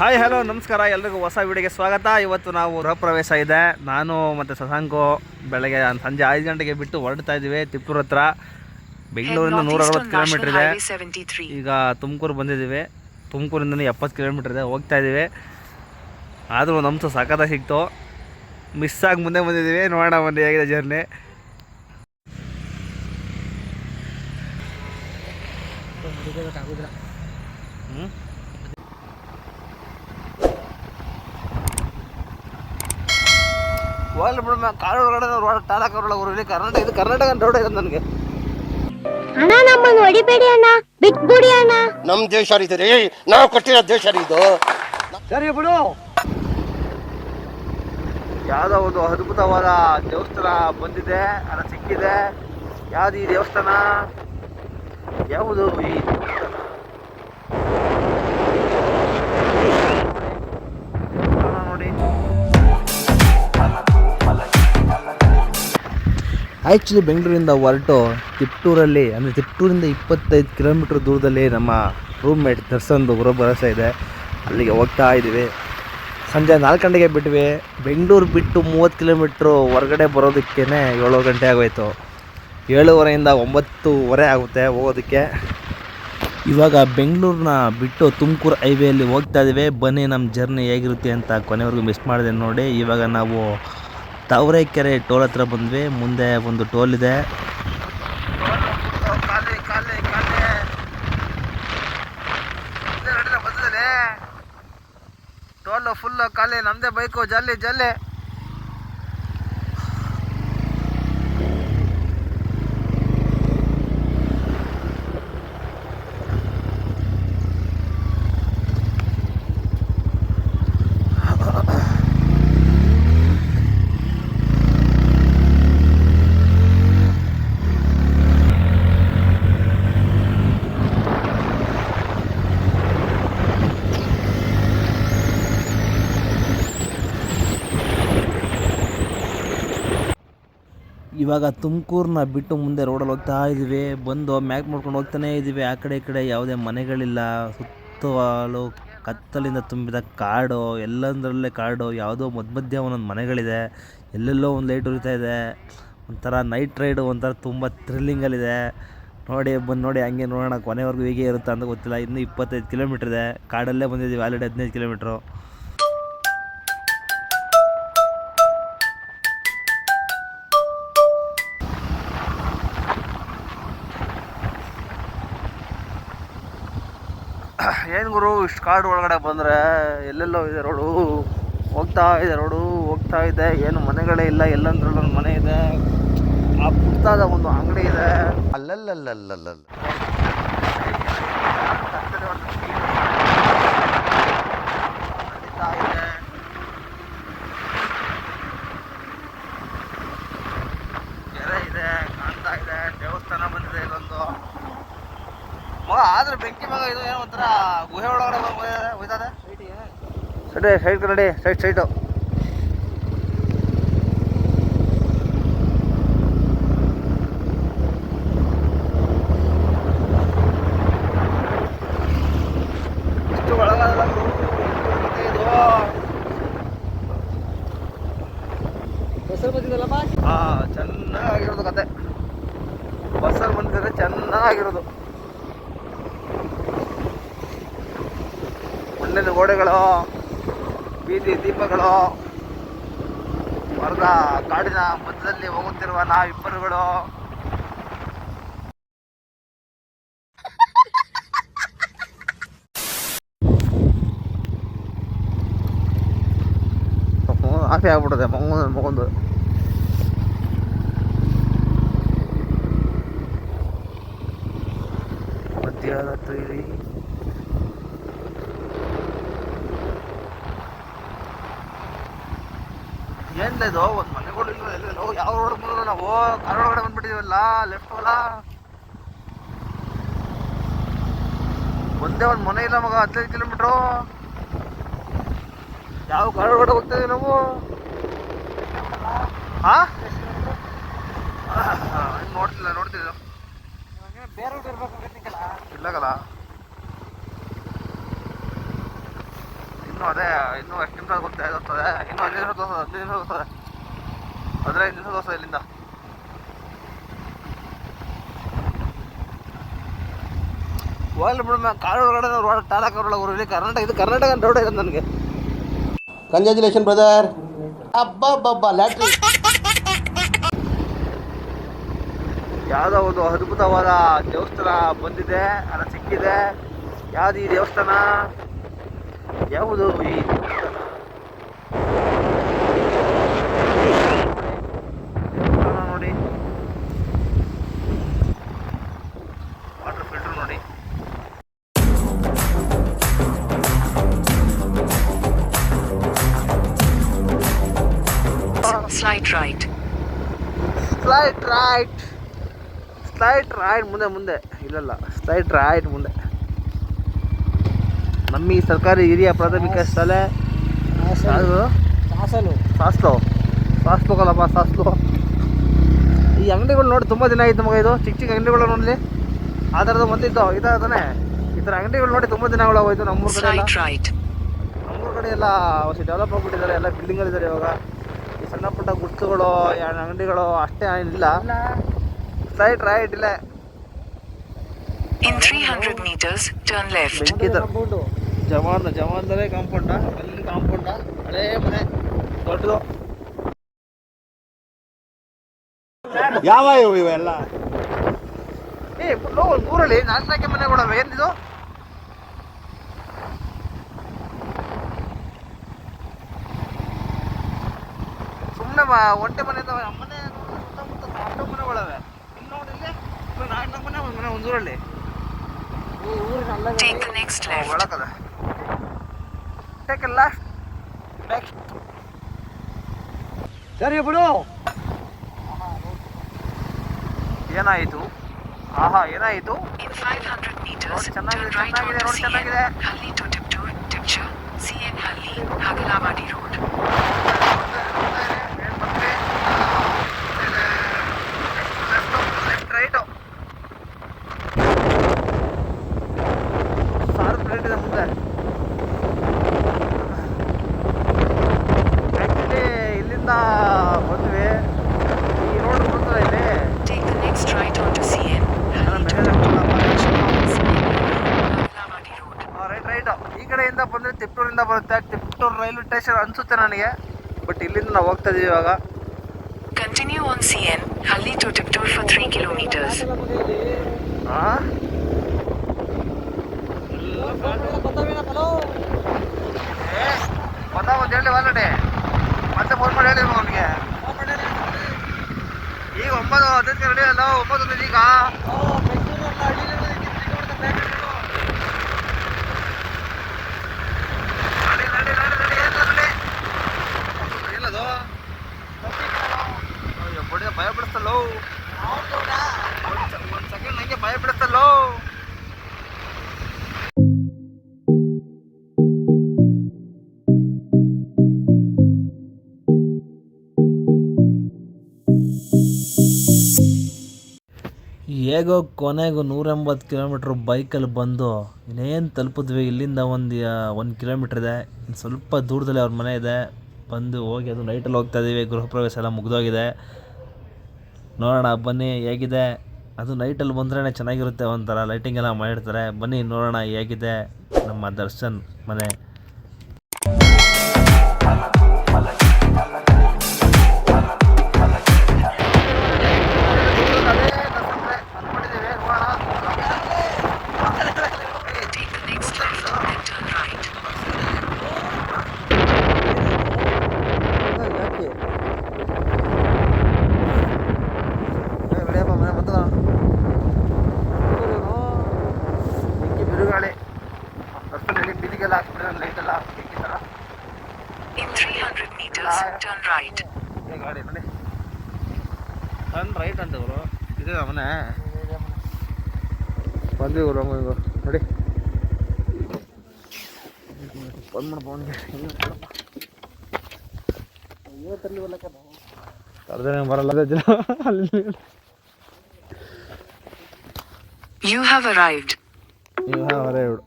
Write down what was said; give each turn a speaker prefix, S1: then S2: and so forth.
S1: Hi hello ನಮಸ್ಕಾರ. ಎಲ್ರಿಗೂ ಹೊಸ ವಿಡಿಯೋಗೆ ಸ್ವಾಗತ. ಇವತ್ತು ನಾವು ಗೃಹ ಪ್ರವೇಶ ಇದೆ. ನಾನು ಮತ್ತು ಶಶಾಂಕು ಬೆಳಗ್ಗೆ ಸಂಜೆ ಐದು ಗಂಟೆಗೆ ಬಿಟ್ಟು ಹೊರಡ್ತಾ ಇದ್ದೀವಿ. ತಿಪ್ಪೂರ್ ಹತ್ರ. ಬೆಂಗಳೂರಿಂದ ನೂರ ಅರವತ್ತು ಕಿಲೋಮೀಟ್ರ್ ಇದೆ. ಈಗ ತುಮಕೂರು ಬಂದಿದ್ದೀವಿ. ತುಮಕೂರಿಂದ ಎಪ್ಪತ್ತು ಕಿಲೋಮೀಟ್ರ್ ಇದೆ. ಹೋಗ್ತಾ ಇದ್ದೀವಿ. ಆದರೂ ನಮ್ಮ ಸಖತ್ತಾಗಿ ಸಿಕ್ತು. ಮಿಸ್ ಆಗಿ ಮುಂದೆ ಬಂದಿದ್ದೀವಿ. ನೋಡೋಣ ಬಂದು ಹೇಗಿದೆ ಜರ್ನಿ ಹ್ಞೂ ಹೋಗ್ಲಿ ಬಿಡ ಕಾಡು ಒಳಗಡೆ ರೋಡ್ ಟಾಲಕ್ ಒಳಗೆ ಕರ್ನಾಟಕ ಇದು ಕರ್ನಾಟಕ ರೋಡ್ ಇದೆ ನನಗೆ.
S2: ಅಣ್ಣ ನಮ್ಮನ್ನು ಹೊಡಿಬೇಡಿ ಅಣ್ಣ ಬಿಟ್ಬಿಡಿ ಅಣ್ಣ.
S3: ನಮ್ಮ ದೇಶ ರೀ ನಾವು ಕಟ್ಟಿರೋ ದೇಶ ರೀ ಇದು.
S1: ಸರಿ ಬಿಡು. ಯಾವುದೋ ಒಂದು ಅದ್ಭುತವಾದ ದೇವಸ್ಥಾನ ಬಂದಿದೆ ಅಲ್ಲ ಸಿಕ್ಕಿದೆ. ಯಾವ್ದು ಈ ದೇವಸ್ಥಾನ? ಯಾವುದು ಈ ಆ್ಯಕ್ಚುಲಿ ಬೆಂಗಳೂರಿಂದ ಹೊರಟು ತಿಪ್ಟೂರಲ್ಲಿ ಅಂದರೆ ತಿಪ್ಟೂರಿಂದ ಇಪ್ಪತ್ತೈದು ಕಿಲೋಮೀಟ್ರ್ ದೂರದಲ್ಲಿ ನಮ್ಮ ರೂಮ್ಮೇಟ್ ದರ್ಶನ್ದು ಗೃಹ ಭರವಸೆ ಇದೆ. ಅಲ್ಲಿಗೆ ಹೋಗ್ತಾ ಇದ್ದೀವಿ. ಸಂಜೆ ನಾಲ್ಕು ಗಂಟೆಗೆ ಬಿಟ್ವಿ. ಬೆಂಗಳೂರು ಬಿಟ್ಟು ಮೂವತ್ತು ಕಿಲೋಮೀಟ್ರು ಹೊರಗಡೆ ಬರೋದಕ್ಕೇ ಏಳು ಗಂಟೆ ಆಗೋಯ್ತು. ಏಳುವರೆಯಿಂದ ಒಂಬತ್ತುವರೆ ಆಗುತ್ತೆ ಹೋಗೋದಕ್ಕೆ. ಇವಾಗ ಬೆಂಗಳೂರನ್ನ ಬಿಟ್ಟು ತುಮಕೂರು ಹೈವೇಯಲ್ಲಿ ಹೋಗ್ತಾ ಇದ್ದೀವಿ. ಬನ್ನಿ ನಮ್ಮ ಜರ್ನಿ ಹೇಗಿರುತ್ತೆ ಅಂತ ಕೊನೆವರೆಗೂ ಮಿಸ್ ಮಾಡಿದೆ ನೋಡಿ. ಇವಾಗ ನಾವು ತಾವರೆಕೆರೆ ಟೋಲ್ ಹತ್ರ ಬಂದ್ವಿ. ಮುಂದೆ ಒಂದು ಟೋಲ್ ಇದೆ. ಟೋಲ್ ಫುಲ್ ಖಾಲಿ. ನಮ್ದೇ ಬೈಕು, ಜಲ್ಲಿ ಜಲ್ಲಿ. ಇವಾಗ ತುಮಕೂರನ್ನ ಬಿಟ್ಟು ಮುಂದೆ ರೋಡಲ್ಲಿ ಹೋಗ್ತಾ ಇದ್ದೀವಿ. ಬಂದು ಮ್ಯಾಕ್ ಮಾಡ್ಕೊಂಡು ಹೋಗ್ತಾನೇ ಇದ್ದೀವಿ. ಆ ಕಡೆ ಈ ಕಡೆ ಯಾವುದೇ ಮನೆಗಳಿಲ್ಲ. ಸುತ್ತಲೂ ಕತ್ತಲಿಂದ ತುಂಬಿದ ಕಾಡು, ಎಲ್ಲಂದರಲ್ಲೇ ಕಾಡು, ಯಾವುದೋ ಮಧ್ಯ ಮಧ್ಯ ಒಂದೊಂದು ಮನೆಗಳಿದೆ. ಎಲ್ಲೆಲ್ಲೋ ಒಂದು ಲೈಟ್ ಉರಿತಾ ಇದೆ. ಒಂಥರ ನೈಟ್ ರೈಡು ಒಂಥರ ತುಂಬ ಥ್ರಿಲ್ಲಿಂಗಲ್ಲಿದೆ ನೋಡಿ, ಬಂದು ನೋಡಿ, ಹಂಗೆ ನೋಡೋಣ, ಕೊನೆವರೆಗೂ ಹೀಗೆ ಇರುತ್ತೆ ಅಂತ ಗೊತ್ತಿಲ್ಲ. ಇನ್ನೂ ಇಪ್ಪತ್ತೈದು ಕಿಲೋಮೀಟ್ರ್ ಇದೆ. ಕಾಡಲ್ಲೇ ಬಂದಿದ್ದೀವಿ, ಆಲ್ರೆಡಿ ಹದಿನೈದು ಕಿಲೋಮೀಟ್ರು ಏನು ಗುರು, ಇಷ್ಟು ಕಾಡು ಒಳಗಡೆ ಬಂದರೆ ಎಲ್ಲೆಲ್ಲೋ ಇದೆ ರೋಡು. ಹೋಗ್ತಾ ಇದೆ ರೋಡು, ಹೋಗ್ತಾ ಇದೆ. ಏನು ಮನೆಗಳೇ ಇಲ್ಲ ಎಲ್ಲಂದ್ರಲ್ಲೊಂದು ಮನೆ ಇದೆ. ಆ ಪುಟ್ಟದ ಒಂದು ಅಂಗಡಿ ಇದೆ.
S3: ಅಲ್ಲಲ್ಲಲ್ಲಲ್ಲಲ್ಲ
S1: ನಡೀತಾ ಇದೆ. ಕೆರೆ ಇದೆ ಕಾಣ್ತಾ ಇದೆ ದೇವಸ್ಥಾನ ಬಂದಿದೆ ಇದೊಂದು ಮಗ ಆದ್ರೆ ಬೆಂಕಿ ಮಗ ಇದು ಏನೋ ಒಂಥರ ಗುಹೆ ಒಳಗಡೆ ಹೋಯ್ತದೆ ಸೈಡ್ ಸೈಡ್ ಕನ್ನಡಿ ಸೈಡ್ ಸೈಟು ಹಾ ಚೆನ್ನಾಗಿರೋದು ಕತೆ. ಬಸ್ಸಲ್ಲಿ ಬಂದಿದ್ರೆ ಚೆನ್ನಾಗಿರೋದು. ಮಣ್ಣಿನ ಗೋಡೆಗಳು ಬೀದಿ ದೀಪಗಳು ಹೊರದ ಕಾಡಿನ ಮಧ್ಯದಲ್ಲಿ ಹೋಗುತ್ತಿರುವ ನಾವಿಬ್ಬರುಗಳು ಆಫಿ ಆಗ್ಬಿಟ್ಟದೆ ಮಗೊಂದು ಮಗೊಂದು ಮಧ್ಯರಾತ್ರಿ ಏನಿಲ್ಲ ಇದು. ಒಂದು ಮನೆಗಳು ಇಲ್ಲ ಎಲ್ಲೋ ಯಾವ ರೋಡ್ ಬಂದ್ರು ನಾವು ಕಾರ್ ಒಳಗಡೆ ಬಂದ್ಬಿಟ್ಟಿದೀವಲ್ಲ ಲೆಫ್ಟ್ ಅಲ್ಲ? ಒಂದೇ ಒಂದು ಮನೆ ಇಲ್ಲ ಮಗ ಹದಿನೈದು ಕಿಲೋಮೀಟ್ರು ಯಾವ ಕಾರ್ ಒಳಗಡೆ ಹೋಗ್ತಾ ಇದೀವಿ ನಾವು? ಹಾ ನೋಡ್ತಿಲ್ಲ ನೋಡ್ತಿದ್ದ
S4: ಬೇರೆ
S1: ಇಲ್ಲಗಲ್ಲ ಇನ್ನು ಅದೇ ಇನ್ನೂ ಎಷ್ಟು ನಿಮಿಷ ಗೊತ್ತೇ ಗೊತ್ತದೆ ಇನ್ನೂ ಹದಿನೈದು ನಿಮಿಷ ತೋರಿಸ್ತದೆ ಹದಿನೈದು ನಿಮಿಷ ತೋರಿಸ್ತದೆ ಹದಿನೈದು ನಿಮಿಷ ತೋರಿಸ್ತದೆ ಇಲ್ಲಿಂದ. ಹೋಗ್ಲಿ ಬಿಡಮ್ಮ ಕಾಡು ಒಳಗಡೆ ರೋಡ್ ಟಾಲಕ್ ರೋಡ್ ಇಲ್ಲಿ ಕರ್ನಾಟಕ ಇದು ಕರ್ನಾಟಕ ರೋಡ್ ಇದೆ ನನಗೆ.
S3: ಕಂಗ್ರ್ಯಾಚುಲೇಷನ್ ಬ್ರದರ್ ಅಬ್ಬಬ್ಬಬ್ಬ ಲ್ಯಾಟ್ರಿ
S1: ಯಾವುದೋ ಒಂದು ಅದ್ಭುತವಾದ ದೇವಸ್ಥಾನ ಬಂದಿದೆ ಅಲ್ಲ ಸಿಕ್ಕಿದೆ. ಯಾವುದು ಈ ದೇವಸ್ಥಾನ? ಯಾವುದು ಈ ನೋಡಿ. ವಾಟರ್ ಫಿಲ್ಟರ್ ನೋಡಿ.
S4: Slight right
S1: slight right slight right ಮುಂದೆ ಮುಂದೆ. ಇಲ್ಲಲ್ಲ. ಸ್ಲೈಟ್ ರೈಟ್ ಮುಂದೆ. ನಮ್ಮ ಈ ಸರ್ಕಾರಿ ಹಿರಿಯ ಪ್ರಾಥಮಿಕ ಶಾಲೆ.
S5: ಸಾಸಲು.
S1: ಸಾಸ್ಲು. ಸಾಸ್ಲೋಗಲ್ಲಪ್ಪ ಸಾಸ್ಲು ಈ ಅಂಗಡಿಗಳು ನೋಡಿ ತುಂಬ ದಿನ ಆಯ್ತು ಮಗ ಇದು. ಚಿಕ್ಕ ಚಿಕ್ಕ ಅಂಗಡಿಗಳು ನೋಡಲಿ. ಆ ಥರದ್ದು ಬಂದಿದ್ದು ಇದ ತಾನೆ ಈ ಥರ ಅಂಗಡಿಗಳು ನೋಡಿ ತುಂಬ ದಿನಗಳು ಹೋಯ್ತು ನಮ್ಮೂರ ಕಡೆ. ನಮ್ಮೂರ ಕಡೆ ಎಲ್ಲ ಹೊಸ ಡೆವಲಪ್ ಆಗ್ಬಿಟ್ಟಿದ್ದಾರೆ ಎಲ್ಲ ಬಿಲ್ಡಿಂಗಲ್ಲಿದ್ದಾರೆ ಇವಾಗ. ಈ ಸಣ್ಣ ಪುಟ್ಟ ಗುಡ್ಸುಗಳು ಅಂಗಡಿಗಳು ಅಷ್ಟೇ ಏನಿಲ್ಲ ಸ್ಲೈಟ್ ರೈಟ್ ಇಲ್ಲ.
S4: In 300 metres turn.
S1: ಬೆಂಕಿದ ಜವಾನ್ ಜವಾನ್ದರೇ ಕಾಂಪೌಂಡ ಅಲ್ಲಿ ಕಾಂಪೌಂಡ ಹಳೇ ಮನೆ. ದೊಡ್ಡದು.
S3: ಯಾವ ಇವೆಲ್ಲ?
S1: ಏ ಒಂದು ಊರಲ್ಲಿ ನಾಲ್ಕು ಮನೆ ಮನೆಗಳು ಏನಿದು? ಸುಮ್ಮನೆ ಒಂಟೆ ಮನೆ ಇದಾವೆ. ಮನೆ ಸುತ್ತಮುತ್ತ ಸಾಕಷ್ಟು ಮನೆಗಳವೆ ಇಲ್ಲಿ ನೋಡಿ ಇಲ್ಲಿ ನಾಲ್ಕು ನಾಲ್ಕು ಮನೆ ಒಂದು ಮನೆ ಒಂದೂರಲ್ಲಿ
S4: ಈ ಊರಿನ next
S1: take a left back
S5: ಸರಿ ಬಡೋ.
S1: ಏನಾಯ್ತು? ಆಹಾ ಏನಾಯ್ತು?
S4: ಇನ್ 500
S1: ಚೆನ್ನಾಗಿದೆ ತಮಗೂ ಗೊತ್ತಾಗಿರೋ ರೋಡ್ ತನಕ
S4: ಇದೆ ಟಿಪ್ ಟು ಟಿಪ್ಚೆ
S1: ಸಿ ಎನ್ ಹಲ್ಲಿ ಹಾಗಲ ರೋಡ್ ತಿಪ್ಟೂರಿಂದ ಬರುತ್ತೆ. ತಿಪ್ಟೂರು ರೈಲ್ವೆ ಸ್ಟೇಷನ್ ಅನ್ಸುತ್ತೆ ನನಗೆ. ಬಟ್ ಇಲ್ಲಿಂದ ನಾವು ಹೋಗ್ತಾ ಇದೀವಿ ಇವಾಗ.
S4: Continue on CN, Halli to to for 3 kilometers.
S1: ಹಾಂ ಬಂದ ಒಂದು ಹೇಳಿ ಆಲ್ರೆಡಿ ಮತ್ತೆ ಫೋನ್ ಮಾಡಿ ಹೇಳಿ ಅವನಿಗೆ. ಈಗ ಒಂಬತ್ತು ಹದಿನೈದು ರೆಡಿ ಅಲ್ಲ ಒಂಬತ್ತು ಈಗ ನಡಿ, ನಡಿ, ನಡಿ, ನಡಿ, ಏನು ನಡಿ? ಏನದು ಅಯ್ಯೋ, ಬಡಿಯ ಒಂದು ಸೆಕೆಂಡ್ ನಂಗೆ ಭಯ ಬಿಡಿಸ್ತಲ್ಲೋ ಹೇಗೋ ಕೊನೆಗೂ ನೂರೆಂಬತ್ತು ಕಿಲೋಮೀಟ್ರ್ ಬೈಕಲ್ಲಿ ಬಂದು ಇನ್ನೇನು ತಲುಪಿದ್ವಿ, ಇಲ್ಲಿಂದ ಒಂದು ಒಂದು ಕಿಲೋಮೀಟ್ರ್ ಇದೆ. ಇನ್ನು ಸ್ವಲ್ಪ ದೂರದಲ್ಲಿ ಅವ್ರ ಮನೆ ಇದೆ. ಬಂದು ಹೋಗಿ ಅದು ನೈಟಲ್ಲಿ ಹೋಗ್ತಾ ಇದ್ದೀವಿ ಗೃಹ ಪ್ರವೇಶ ಎಲ್ಲ ಮುಗಿದೋಗಿದೆ. ನೋಡೋಣ, ಬನ್ನಿ, ಹೇಗಿದೆ? ಅದು ನೈಟಲ್ಲಿ ಬಂದ್ರೇ ಚೆನ್ನಾಗಿರುತ್ತೆ ಒಂಥರ ಲೈಟಿಂಗ್ ಎಲ್ಲ ಮಾಡಿರ್ತಾರೆ. ಬನ್ನಿ, ನೋಡೋಣ, ಹೇಗಿದೆ? ನಮ್ಮ ದರ್ಶನ್ ಮನೆ. ಟರ್ನ್ ರೈಟ್ ಅಂತ ಇವರು ಇದೆ ಮನೆ ಬಂದ್ವಿ ಇವರು ಇವರು ನೋಡಿ. ಬಂದ್ ಮಾಡು ಫೋನ್ಗೆ ಕರೆದ್ರೆ ಬರಲ್ಲ ಜನ ಅಲ್ಲಿ
S4: You have arrived.
S1: ನೀವು ಅವರೇ ಇವ್ರು